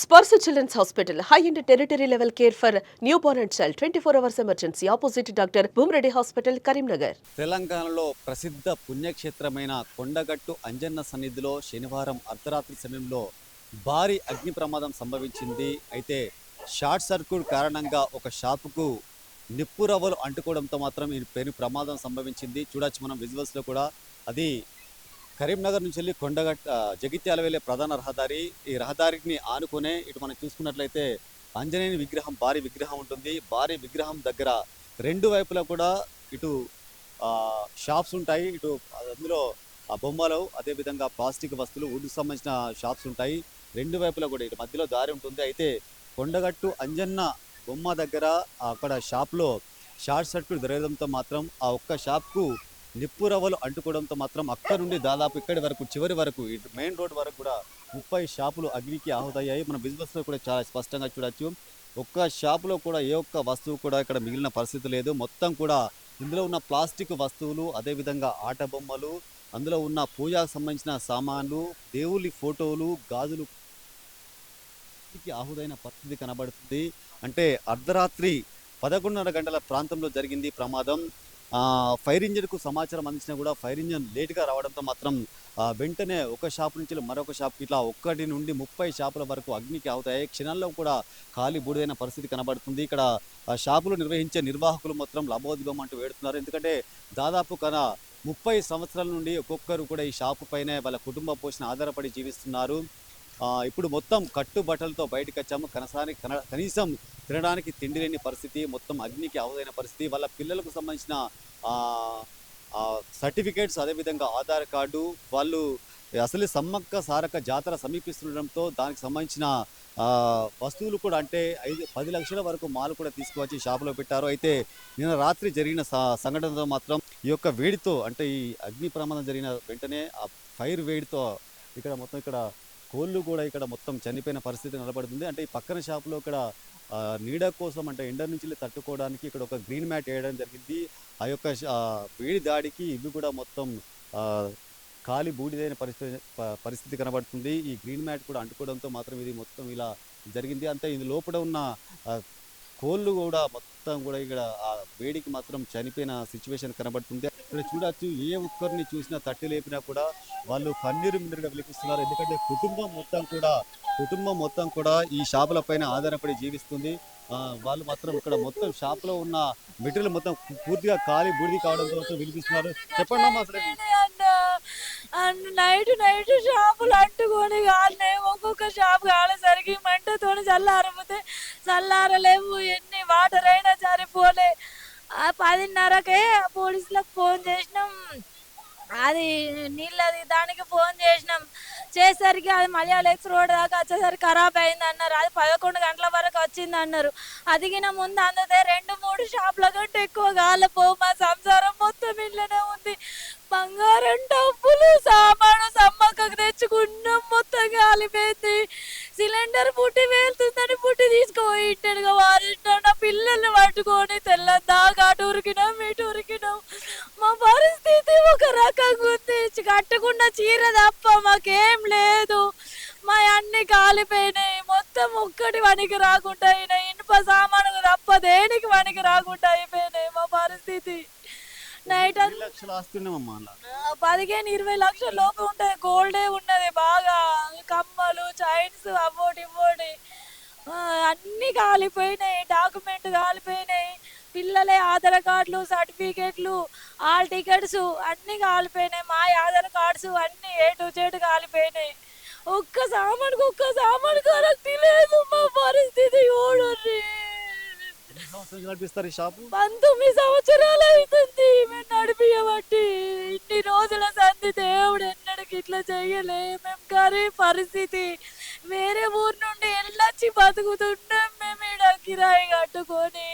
Sparsha children's hospital high and territory level care for newborn and child twenty four hours emergency opposite doctor Bhoomareddy hospital Karimnagar తెలంగాణలో ప్రసిద్ధ పుణ్యక్షేత్రమైన కొండగట్టు అంజన్న సన్నిధిలో శనివారం అర్ధరాత్రి సమయంలో భారీ అగ్ని ప్రమాదం సంభవించింది. అయితే షార్ట్ సర్క్యూట్ కారణంగా ఒక షాపుకు నిప్పు రవ్వలు అంటుకోవడంతో మాత్రం ఈ పెను ప్రమాదం సంభవించింది. చూడొచ్చు మనం విజువల్స్లో కూడా. అది కరీంనగర్ నుంచి వెళ్ళి కొండగట్ జగిత్యాల వెళ్ళే ప్రధాన రహదారి. ఈ రహదారిని ఆనుకునే ఇటు మనం చూసుకున్నట్లయితే ఆంజనేయుని విగ్రహం భారీ విగ్రహం ఉంటుంది. భారీ విగ్రహం దగ్గర రెండు వైపులా కూడా ఇటు షాప్స్ ఉంటాయి. ఇటు అందులో ఆ బొమ్మలు అదేవిధంగా ప్లాస్టిక్ వస్తువులు వుడ్కి సంబంధించిన షాప్స్ ఉంటాయి. రెండు వైపులా కూడా ఇటు మధ్యలో దారి ఉంటుంది. అయితే కొండగట్టు అంజన్న బొమ్మ దగ్గర అక్కడ షాప్లో షార్ట్ సర్క్యూట్ జరగడంతో మాత్రం ఆ ఒక్క షాప్కు నిప్పు రవ్వలు అంటుకోవడంతో మాత్రం అక్కడ నుండి దాదాపు ఇక్కడి వరకు చివరి వరకు మెయిన్ రోడ్ వరకు కూడా ముప్పై షాపులు అగ్నికి ఆహుతయ్యాయి. మన బిజినెస్లో కూడా చాలా స్పష్టంగా చూడొచ్చు. ఒక్క షాపులో కూడా ఏ ఒక్క వస్తువు కూడా ఇక్కడ మిగిలిన పరిస్థితి లేదు. మొత్తం కూడా ఇందులో ఉన్న ప్లాస్టిక్ వస్తువులు అదేవిధంగా ఆట బొమ్మలు అందులో ఉన్న పూజకు సంబంధించిన సామాన్లు దేవుళ్ళ ఫోటోలు గాజులు ఆహుదైన పరిస్థితి కనబడుతుంది. అంటే అర్ధరాత్రి పదకొండున్నర గంటల ప్రాంతంలో జరిగింది ప్రమాదం. ఫైర్ ఇంజిన్కు సమాచారం అందించినా కూడా ఫైర్ ఇంజిన్ లేట్గా రావడంతో మాత్రం వెంటనే ఒక షాప్ నుంచి మరొక షాప్కి ఇట్లా ఒక్కటి నుండి ముప్పై షాపుల వరకు అగ్నికి అవుతాయి క్షణాల్లో కూడా ఖాళీ బూడిదైన పరిస్థితి కనబడుతుంది. ఇక్కడ షాపులు నిర్వహించే నిర్వాహకులు మాత్రం లబోదిబం అంటూ వేడుతున్నారు. ఎందుకంటే దాదాపు కన ముప్పై సంవత్సరాల నుండి ఒక్కొక్కరు కూడా ఈ షాపు పైనే వాళ్ళ కుటుంబ పోషణ ఆధారపడి జీవిస్తున్నారు. ఇప్పుడు మొత్తం కట్టుబట్టలతో బయటకు వచ్చాము కనసాని కన కనీసం తినడానికి తిండి లేని పరిస్థితి మొత్తం అగ్నికి అవదైన పరిస్థితి. వాళ్ళ పిల్లలకు సంబంధించిన సర్టిఫికేట్స్ అదేవిధంగా ఆధార్ కార్డు వాళ్ళు అసలు సమ్మక్క సారక జాతర సమీపిస్తుండడంతో దానికి సంబంధించిన వస్తువులు కూడా అంటే ఐదు పది లక్షల వరకు మాలు కూడా తీసుకువచ్చి షాపులో పెట్టారు. అయితే నిన్న రాత్రి జరిగిన సంఘటనతో మాత్రం ఈ యొక్క వేడితో అంటే ఈ అగ్ని ప్రమాదం జరిగిన వెంటనే ఆ ఫైర్ వేడితో ఇక్కడ మొత్తం ఇక్కడ కోళ్ళు కూడా ఇక్కడ మొత్తం చనిపోయిన పరిస్థితి నిలబడుతుంది. అంటే ఈ పక్కన షాపులో ఇక్కడ నీడ కోసం అంటే ఎండ నుంచి తట్టుకోవడానికి ఇక్కడ ఒక గ్రీన్ మ్యాట్ వేయడం జరిగింది. ఆ యొక్క వేడి దాడికి ఇవి కూడా మొత్తం ఖాళీ బూడిదైన పరిస్థితి పరిస్థితి కనబడుతుంది. ఈ గ్రీన్ మ్యాట్ కూడా అంటుకోవడంతో మాత్రం ఇది మొత్తం ఇలా జరిగింది. అంతే ఇది లోపల ఉన్న కోళ్ళు కూడా మొత్తం కూడా ఇక్కడ ఆ వేడికి మాత్రం చనిపోయిన సిచ్యువేషన్ కనబడుతుంది. ఇక్కడ చూడొచ్చు ఏ ఒక్కరిని చూసినా తట్టి లేపినా కూడా వాళ్ళు కన్నీరు మిన్నీరుగా విలిపిస్తున్నారు. ఎందుకంటే కుటుంబం మొత్తం కూడా కుటుంబం మొత్తం కూడా ఈ షాపుల పైన ఆధారపడి జీవిస్తుంది. వాళ్ళు మాత్రం ఇక్కడ మొత్తం షాపులో ఉన్న మెటీరియల్ మొత్తం పూర్తిగా ఖాళీ బూడిది కావడంతో వినిపిస్తున్నారు విలిపిస్తున్నారు. చెప్పండి అమ్మా అసలు అండ్ నైట్ నైట్ షాపులు అంటుకొని కాలినాయి ఒక్కొక్క షాప్ కాలేసరికి మంటతో చల్లారు చల్లారలేవు ఎన్ని వాటర్ అయినా సరిపోలే ఆ పదిన్నరకే పోలీసులకు ఫోన్ చేసినాం. అది నీళ్ళది దానికి ఫోన్ చేసినాం. చేసేసరికి అది మలయాళెక్స్ రోడ్ దాకా వచ్చేసరికి ఖరాబ్ అయింది అన్నారు అది పదకొండు గంటల వరకు వచ్చింది అన్నారు అదిగిన ముందు అందితే రెండు మూడు షాపుల కంటే ఎక్కువ కాలపో మా సంసారం మొత్తం ఇళ్ళనే ఉంది. బంగారం డబ్బులు సామాను సమ్మక్కకు తెచ్చుకున్నాం మొత్తం కాలిపోయింది సిలిండర్ పుట్టి వేలు పట్టుకొని తెల్లని దాకా అటు ఉరికినాం ఇటు ఉరికినాం మా పరిస్థితి ఒక రకంగా ఉంది. కట్టుకున్న చీర తప్ప మాకేం లేదు. మా అన్ని కాలిపోయినాయి. మొత్తం ఒక్కటి వనికి రాకుండా అయినాయి. ఇనుప సామాను తప్ప దేనికి వనికి రాకుండా అయిపోయినాయి మా పరిస్థితి. నైట్ పదిహేను ఇరవై లక్షల లోపు ఉంటుంది. గోల్డే ఉన్నది బాగా. కమ్మలు చైన్స్ అవ్వటి ఇవ్వటి. అన్నీ కాలిపోయినాయి. డాక్యుమెంట్ కాలిపోయినాయి. పిల్లలే ఆధార్ కార్డులు సర్టిఫికేట్లు ఆల్ టికెట్స్ అన్నీ కాలిపోయినాయి. మా ఆధార్ కార్డ్స్ అన్నీ ఏ టు జెడ్ కాలిపోయినాయి. ఒక్క సామాన్కి ఒక్క సామాన్ కరెక్ట్ లేదు మా పరిస్థితి. సంవత్సరాలు నడిపిస్తారు ఈ షాపు? పంతొమ్మిది సంవత్సరాలు అవుతుంది మేము నడిపియబట్టి. ఇన్ని రోజుల సంధి దేవుడు ఎన్నడికి ఇట్లా చెయ్యలే మేము కరీ పరిస్థితి. వేరే ఊరు నుండి వెళ్ళొచ్చి బతుకుతున్నాం మేము ఈడ కిరాయి కట్టుకొని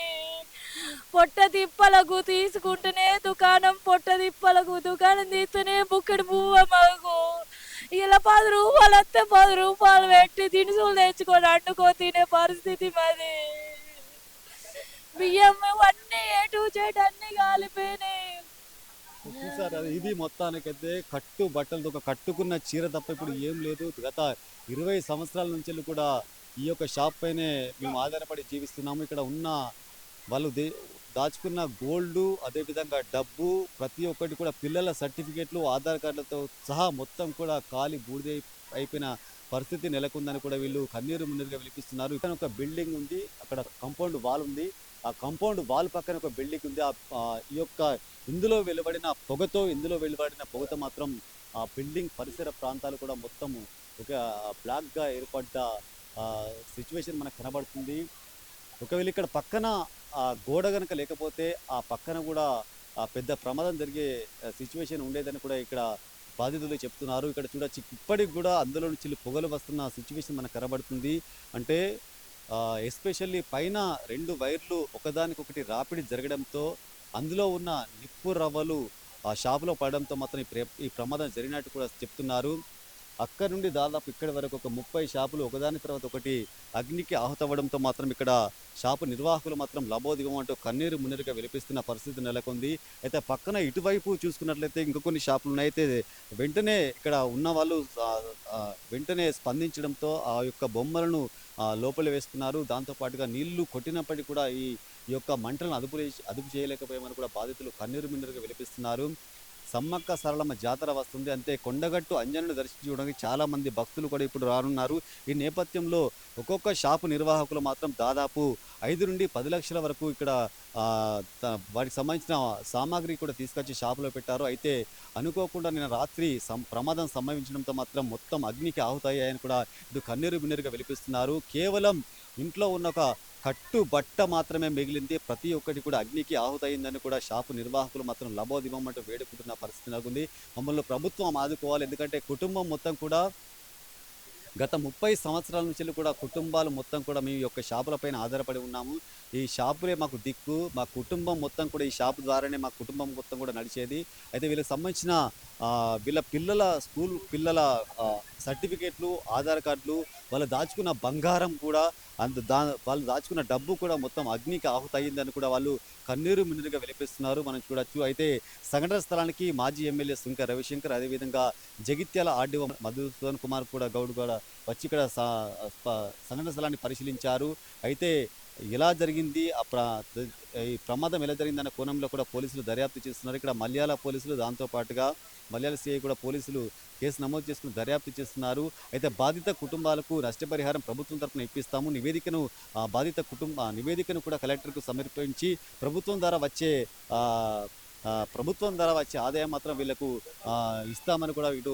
పొట్ట తిప్పలకు తీసుకుంటూనే దుకాణం పొట్ట తిప్పలకు దుకాణం తీస్తూనే బుక్కడి పువ్వ మగు ఇలా పది రూపాయలు వస్తే పది రూపాయలు పెట్టి దినుసులు తెచ్చుకొని అండుకో తినే పరిస్థితి మాది. బియ్యం అన్నీ ఏటు చేటు అన్నీ కాలిపోయినాయి. చూసారు మొత్తానికి ఇది మొత్తానికైతే కట్టు బట్టలతో ఒక కట్టుకున్న చీర తప్ప ఇప్పుడు ఏం లేదు. గత ఇరవై సంవత్సరాల నుంచి కూడా ఈ యొక్క షాప్ పైనే మేము ఆధారపడి జీవిస్తున్నాము. ఇక్కడ ఉన్న వాళ్ళు దే దాచుకున్న గోల్డ్ అదేవిధంగా డబ్బు ప్రతి ఒక్కటి కూడా పిల్లల సర్టిఫికేట్లు ఆధార్ కార్డులతో సహా మొత్తం కూడా ఖాళీ బూడిద అయిపోయిన పరిస్థితి నెలకొందని కూడా వీళ్ళు కన్నీరు మున్నీరుగా వినిపిస్తున్నారు. ఇక్కడ ఒక బిల్డింగ్ ఉంది అక్కడ కాంపౌండ్ వాల్ ఉంది. ఆ కాంపౌండ్ వాల్ పక్కన ఒక బిల్డింగ్ ఉంది. ఆ- ఈ యొక్క ఇందులో వెలువడిన పొగతో ఇందులో వెలువడిన పొగతో మాత్రం ఆ బిల్డింగ్ పరిసర ప్రాంతాలు కూడా మొత్తం ఒక బ్లాక్గా ఏర్పడ్డ సిచ్యువేషన్ మనకు కనబడుతుంది. ఒకవేళ ఇక్కడ పక్కన ఆ గోడ కనుక లేకపోతే ఆ పక్కన కూడా ఆ పెద్ద ప్రమాదం జరిగే సిచ్యువేషన్ ఉండేదని కూడా ఇక్కడ బాధితులు చెప్తున్నారు. ఇక్కడ చూడొచ్చు. ఇప్పటికి కూడా అందులో నుంచి పొగలు వస్తున్న సిచ్యువేషన్ మనకు కనబడుతుంది. అంటే ఎస్పెషల్లీ పైన రెండు వైర్లు ఒకదానికొకటి రాపిడి జరగడంతో అందులో ఉన్న నిప్పు రవ్వలు ఆ షాపులో పడడంతో మాత్రం ఈ ప్రే- ఈ ప్రమాదం జరిగినట్టు కూడా చెప్తున్నారు. అక్కడ నుండి దాదాపు ఇక్కడి వరకు ఒక ముప్పై షాపులు ఒకదాని తర్వాత ఒకటి అగ్నికి ఆహుతవ్వడంతో మాత్రం ఇక్కడ షాపు నిర్వాహకులు మాత్రం లబోదిగం అంటూ కన్నీరు మున్నీరుగా విలిపిస్తున్న పరిస్థితి నెలకొంది. అయితే పక్కన ఇటువైపు చూసుకున్నట్లయితే ఇంకా కొన్ని షాపులు ఉన్నాయి. అయితే వెంటనే ఇక్కడ ఉన్న వాళ్ళు వెంటనే స్పందించడంతో ఆ యొక్క బొమ్మలను లోపల వేస్తున్నారు. దాంతో పాటుగా నీళ్ళు కొట్టినప్పటికీ కూడా ఈ యొక్క మంటలను అదుపు చేసి- అదుపు చేయలేకపోయామని కూడా బాధితులు కన్నీరు మిన్నీరుగా విలిపిస్తున్నారు. సమ్మక్క సరళమ్మ జాతర వస్తుంది. అంతే కొండగట్టు అంజనుడు దర్శించుకోవడానికి చాలామంది భక్తులు కూడా ఇప్పుడు రానున్నారు. ఈ నేపథ్యంలో ఒక్కొక్క షాపు నిర్వాహకులు మాత్రం దాదాపు ఐదు నుండి పది లక్షల వరకు ఇక్కడ వాటికి సంబంధించిన సామాగ్రి కూడా తీసుకొచ్చి షాపులో పెట్టారు. అయితే అనుకోకుండా నిన్న రాత్రి సం ప్రమాదం సంభవించడంతో మాత్రం మొత్తం అగ్నికి ఆహుతాయని కూడా ఇది కన్నీరు బిన్నీరుగా వెలిపిస్తున్నారు కేవలం ఇంట్లో ఉన్న ఒక కట్టు బట్ట మాత్రమే మిగిలింది. ప్రతి ఒక్కటి కూడా అగ్నికి ఆహుతయిందని కూడా షాపు నిర్వాహకులు మాత్రం లబోదివ్వమంటూ వేడుకుంటున్న పరిస్థితి నెలకొంది. మమ్మల్ని ప్రభుత్వం ఆదుకోవాలి. ఎందుకంటే కుటుంబం మొత్తం కూడా గత ముప్పై సంవత్సరాల నుంచి కూడా కుటుంబాలు మొత్తం కూడా మేము యొక్క షాపులపైన ఆధారపడి ఉన్నాము. ఈ షాపులే మాకు దిక్కు. మా కుటుంబం మొత్తం కూడా ఈ షాపు ద్వారానే మా కుటుంబం మొత్తం కూడా నడిచేది. అయితే వీళ్ళకి సంబంధించిన వీళ్ళ పిల్లల స్కూల్ పిల్లల సర్టిఫికేట్లు ఆధార్ కార్డులు వాళ్ళు దాచుకున్న బంగారం కూడా అంత దా వాళ్ళు దాచుకున్న డబ్బు కూడా మొత్తం అగ్నికి ఆహుతయిందని కూడా వాళ్ళు కన్నీరు మిన్నీరుగా వినిపిస్తున్నారు మనం చూడొచ్చు. అయితే సంఘటన స్థలానికి మాజీ ఎమ్మెల్యే సుంక రవిశంకర్ అదేవిధంగా జగిత్యాల ఆర్డీఓ మధుసూదన్ కుమార్ కూడా గౌడ్ కూడా వచ్చి ఇక్కడ సంఘటన స్థలాన్ని పరిశీలించారు. అయితే ఎలా జరిగింది? ఈ ప్రమాదం ఎలా జరిగిందన్న కోణంలో కూడా పోలీసులు దర్యాప్తు చేస్తున్నారు. ఇక్కడ మలయాళ పోలీసులు దాంతో పాటుగా మలయాళ సిఐ కూడా పోలీసులు కేసు నమోదు చేసుకుని దర్యాప్తు చేస్తున్నారు. అయితే బాధిత కుటుంబాలకు నష్టపరిహారం ప్రభుత్వం తరఫున ఇప్పిస్తాము. నివేదికను బాధిత కుటుంబ నివేదికను కూడా కలెక్టర్కు సమర్పించి ప్రభుత్వం ద్వారా వచ్చే ఆ, ప్రభుత్వం ద్వారా వచ్చే ఆదాయం మాత్రం వీళ్ళకు ఇస్తామని కూడా ఇటు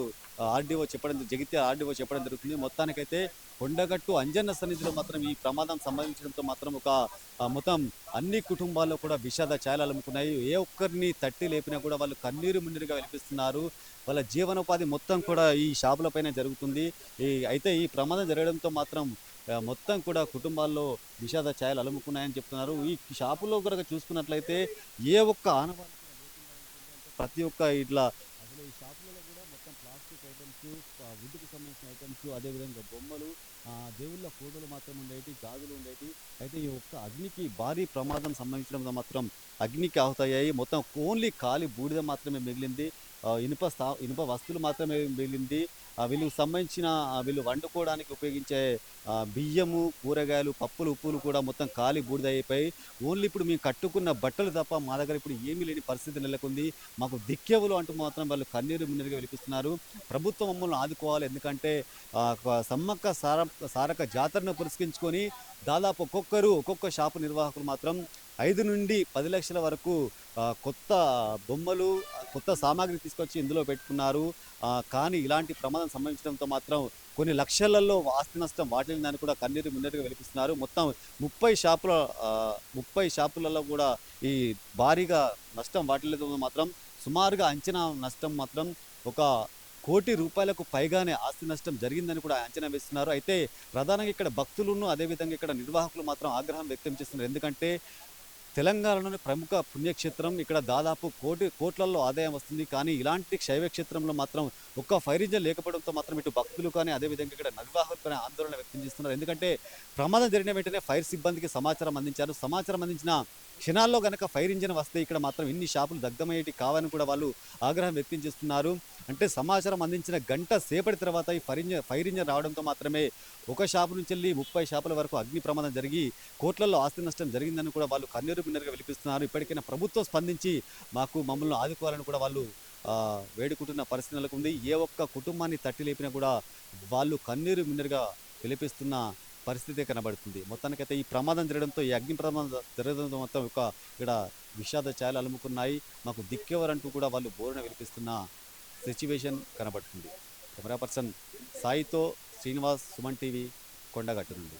ఆర్డీఓ చెప్పడం జగిత్యాల ఆర్డీఓ చెప్పడం జరుగుతుంది. మొత్తానికైతే కొండగట్టు అంజన్న సన్నిధిలో మాత్రం ఈ ప్రమాదం సంభవించడంతో మాత్రం ఒక మొత్తం అన్ని కుటుంబాల్లో కూడా విషాద ఛాయలు అలుముకున్నాయి. ఏ ఒక్కరిని తట్టి లేపినా కూడా వాళ్ళు కన్నీరు మున్నీరుగా వినిపిస్తున్నారు. వాళ్ళ జీవనోపాధి మొత్తం కూడా ఈ షాపులపైన జరుగుతుంది. ఈ అయితే ఈ ప్రమాదం జరగడంతో మాత్రం మొత్తం కూడా కుటుంబాల్లో విషాద ఛాయలు అలుముకున్నాయని చెప్తున్నారు. ఈ షాపులో కనుక చూసుకున్నట్లయితే ఏ ఒక్క ఆనవాళ్ళు ప్రతి ఒక్క ఇట్లా అసలు ఈ షాపులలో కూడా మొత్తం ప్లాస్టిక్ ఐటమ్స్ వుడ్కి సంబంధించిన ఐటమ్స్ అదేవిధంగా బొమ్మలు దేవుళ్ళ ఫోటోలు మాత్రం ఉండేవి గాజులు ఉండేవి అయితే ఈ ఒక్క అగ్నికి భారీ ప్రమాదం సంభవించడంతో మాత్రం అగ్నికి ఆహుతయ్యాయి. మొత్తం ఓన్లీ ఖాళీ బూడిద మాత్రమే మిగిలింది. ఇనుప స్థా ఇనుప వస్తువులు మాత్రమే మిగిలింది. వీళ్ళకి సంబంధించిన వీళ్ళు వండుకోవడానికి ఉపయోగించే బియ్యము కూరగాయలు పప్పులు ఉప్పులు కూడా మొత్తం ఖాళీ బూడిద అయిపోయి ఓన్లీ ఇప్పుడు మేము కట్టుకున్న బట్టలు తప్ప మా దగ్గర ఇప్పుడు ఏమీ లేని పరిస్థితి నెలకొంది. మాకు దిక్కేవులు అంటూ మాత్రం వాళ్ళు కన్నీరు మున్నీరుగా విలిపిస్తున్నారు ప్రభుత్వం మమ్మల్ని ఆదుకోవాలి. ఎందుకంటే సమ్మక్క సార సారక జాతరను పురస్కరించుకొని దాదాపు ఒక్కొక్కరు ఒక్కొక్క షాపు నిర్వాహకులు మాత్రం ఐదు నుండి పది లక్షల వరకు కొత్త బొమ్మలు కొత్త సామాగ్రి తీసుకొచ్చి ఇందులో పెట్టుకున్నారు. కానీ ఇలాంటి ప్రమాదం సంభవించడంతో మాత్రం కొన్ని లక్షలలో ఆస్తి నష్టం వాటిల్లిందని కూడా కన్నీరు మున్నీరుగా వెలిపిస్తున్నారు. మొత్తం ముప్పై షాపుల ముప్పై షాపులలో కూడా ఈ భారీగా నష్టం వాటిల్లతో మాత్రం సుమారుగా అంచనా నష్టం మాత్రం ఒక కోటి రూపాయలకు పైగానే ఆస్తి నష్టం జరిగిందని కూడా అంచనా వేస్తున్నారు. అయితే ప్రధానంగా ఇక్కడ భక్తులను అదేవిధంగా ఇక్కడ నిర్వాహకులు మాత్రం ఆగ్రహం వ్యక్తం చేస్తున్నారు. ఎందుకంటే తెలంగాణలోని ప్రముఖ పుణ్యక్షేత్రం ఇక్కడ దాదాపు కోటి కోట్లలో ఆదాయం వస్తుంది. కానీ ఇలాంటి శైవ క్షేత్రంలో మాత్రం ఒక్క ఫైర్ ఇంజన్ లేకపోవడంతో మాత్రం ఇటు భక్తులు కానీ అదేవిధంగా ఇక్కడ నిర్వాహకులు కానీ ఆందోళన వ్యక్తం చేస్తున్నారు. ఎందుకంటే ప్రమాదం జరిగిన వెంటనే ఫైర్ సిబ్బందికి సమాచారం అందించారు. సమాచారం అందించిన క్షణాల్లో గనక ఫైర్ ఇంజన్ వస్తే ఇక్కడ మాత్రం ఇన్ని షాపులు దగ్ధమయ్యేటి కావని కూడా వాళ్ళు ఆగ్రహం వ్యక్తం చేస్తున్నారు. అంటే సమాచారం అందించిన గంట సేపటి తర్వాత ఈ ఫైర్ ఇంజన్ ఫైర్ ఇంజన్ రావడంతో మాత్రమే ఒక షాపు నుంచి వెళ్ళి ముప్పై షాపుల వరకు అగ్ని ప్రమాదం జరిగి కోట్లలో ఆస్తి నష్టం జరిగిందని కూడా వాళ్ళు కన్నీరు మిన్నరుగా విలిపిస్తున్నారు ఇప్పటికైనా ప్రభుత్వం స్పందించి మాకు మమ్మల్ని ఆదుకోవాలని కూడా వాళ్ళు వేడుకుంటున్న పరిస్థితులకు ఉంది ఏ ఒక్క కుటుంబాన్ని తట్టి లేపినా కూడా వాళ్ళు కన్నీరు మిన్నరుగా విలిపిస్తున్న పరిస్థితి కనబడుతుంది. మొత్తానికైతే ఈ ప్రమాదం జరగడంతో ఈ అగ్ని ప్రమాదం జరగడంతో మొత్తం ఒక ఇక్కడ విషాద ఛాయలు అలుముకున్నాయి. మాకు దిక్కెవరంటూ కూడా వాళ్ళు బోరున వినిపిస్తున్న సిచ్యువేషన్ కనబడుతుంది. కెమెరా పర్సన్ సాయితో శ్రీనివాస్ సుమన్ టీవీ కొండగట్టు నుండి.